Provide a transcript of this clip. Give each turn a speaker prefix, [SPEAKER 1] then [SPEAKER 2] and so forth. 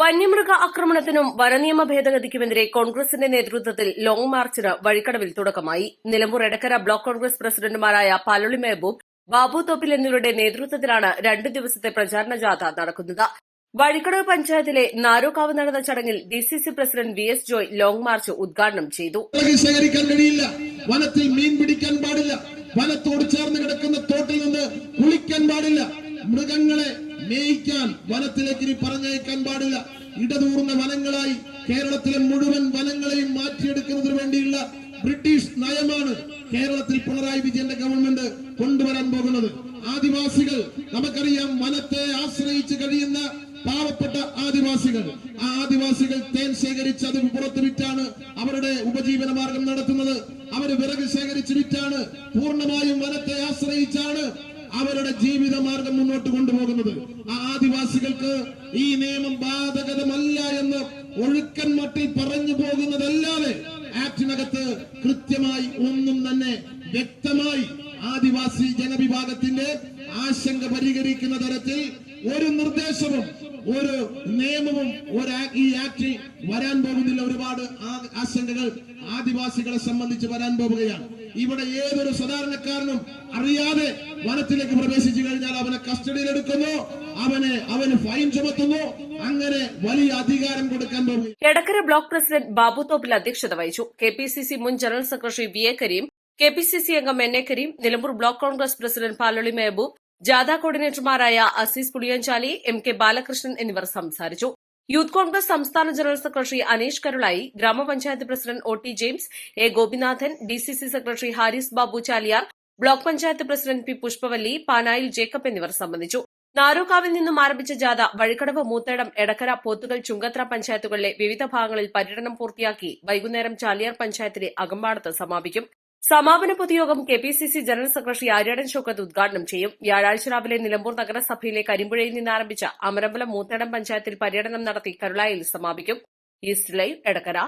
[SPEAKER 1] വന്യമൃഗ ആക്രമണത്തിനും വനനിയമ ഭേദഗതിക്കുമെതിരെ കോൺഗ്രസിന്റെ നേതൃത്വത്തിൽ ലോങ് മാർച്ചിന് വഴിക്കടവിൽ തുടക്കമായി. നിലമ്പൂർ എടക്കര ബ്ലോക്ക് കോൺഗ്രസ് പ്രസിഡന്റുമാരായ പാലൊളി മെഹബൂബ് ബാബു തോപ്പിൽ എന്നിവരുടെ നേതൃത്വത്തിലാണ് രണ്ട് ദിവസത്തെ പ്രചാരണ ജാഥ നടക്കുന്നത്. വഴിക്കടവ് പഞ്ചായത്തിലെ നാരോക്കാവ് നടന്ന ചടങ്ങിൽ D C C president V S Joy long march ഉദ്ഘാടനം ചെയ്തു.
[SPEAKER 2] വനത്തിൽ മീൻ പിടിക്കാൻ പാടില്ല. വനത്തോട് കിടക്കുന്ന കുളിക്കാൻ പാടില്ല. മൃഗങ്ങളെ മേയ്ക്കാൻ വനത്തിലേക്ക് ഇനി പറഞ്ഞയക്കാൻ പാടില്ല. ഇടതൂർന്ന വനങ്ങളായി കേരളത്തിലെ മുഴുവൻ വനങ്ങളെയും മാറ്റിയെടുക്കുന്നതിന് വേണ്ടിയുള്ള ബ്രിട്ടീഷ് നയമാണ് കേരളത്തിൽ പിണറായി വിജയന്റെ ഗവൺമെന്റ് കൊണ്ടുവരാൻ പോകുന്നത്. ആദിവാസികൾ നമുക്കറിയാം വനത്തെ ആശ്രയിച്ച് കഴിയുന്ന പാവപ്പെട്ട ആദിവാസികൾ. ആ ആദിവാസികൾ തേൻ ശേഖരിച്ച് അത് പുറത്ത് വിറ്റാണ് അവരുടെ ഉപജീവന മാർഗം നടത്തുന്നത്. അവർ വിറക് ശേഖരിച്ച് വിറ്റാണ്. പൂർണമായും വനത്തെ ആശ്രയിച്ചാണ് അവരുടെ ജീവിത മാർഗം മുന്നോട്ട് കൊണ്ടുപോകുന്നത്. ആ ആദിവാസികൾക്ക് ഈ നിയമം ബാധകതമല്ല എന്ന് ഒഴുക്കൻ മട്ടിൽ പറഞ്ഞു പോകുന്നതല്ലാതെ ആക്ടിനകത്ത് കൃത്യമായി ഒന്നും തന്നെ വ്യക്തമായി ആദിവാസി ജനവിഭാഗത്തിന്റെ ആശങ്ക പരിഹരിക്കുന്ന തരത്തിൽ ഒരു നിർദ്ദേശവും ഒരു നിയമവും ഒരു ഈ ആക്ട് വരാൻ പോകുന്നില്ല. ഒരുപാട് ആശങ്കകൾ ആദിവാസികളെ സംബന്ധിച്ച് വരാൻ പോവുകയാണ് ഇവിടെ ഏതൊരു സാധാരണക്കാരനും അറിയാതെ വനത്തിലേക്ക് പ്രവേശിച്ചു കഴിഞ്ഞാൽ അവനെ കസ്റ്റഡിയിൽ എടുക്കുന്നു. അവനെ അവന് ഫൈൻ ചുമത്തുന്നു. അങ്ങനെ വലിയ അധികാരം കൊടുക്കാൻ പോകും
[SPEAKER 1] എടക്കര ബ്ലോക്ക് പ്രസിഡന്റ് ബാബു തോപ്പിൽ അധ്യക്ഷത വഹിച്ചു. കെ പി സി സി മുൻ general secretary V A Kareem K P C C അംഗം N A Kareem Nilambur block Congress president Paloli Mehboob ജാഥ കോർഡിനേറ്റർമാരായ അസീസ് പുളിയഞ്ചാലി എം കെ ബാലകൃഷ്ണൻ എന്നിവർ സംസാരിച്ചു. യൂത്ത് കോൺഗ്രസ് സംസ്ഥാന ജനറൽ സെക്രട്ടറി അനീഷ് കരുളായി ഗ്രാമപഞ്ചായത്ത് president O T James A Gopinathan DCC secretary Haris Babu Chaliyar block panchayat president P Pushpavalli Panayil Jacob എന്നിവർ സംബന്ധിച്ചു. നാരോക്കാവിൽ നിന്നും ആരംഭിച്ച ജാഥ വഴിക്കടവ് മൂത്തേടം എടക്കര പോത്തുകൽ ചുങ്കത്ര പഞ്ചായത്തുകളിലെ വിവിധ ഭാഗങ്ങളിൽ പര്യടനം പൂർത്തിയാക്കി വൈകുന്നേരം ചാലിയാർ പഞ്ചായത്തിലെ അകമ്പാടത്ത് സമാപിക്കും. സമാപന പൊതുയോഗം K P C C general secretary Aryadan Shoukath ഉദ്ഘാടനം ചെയ്യും. വ്യാഴാഴ്ച രാവിലെ നിലമ്പൂർ നഗരസഭയിലെ കരിമ്പുഴയിൽ നിന്ന് ആരംഭിച്ച അമരമ്പലം മൂത്തടം പഞ്ചായത്തിൽ പര്യടനം നടത്തി കരുളായിൽ സമാപിക്കും. East Live Edakkara.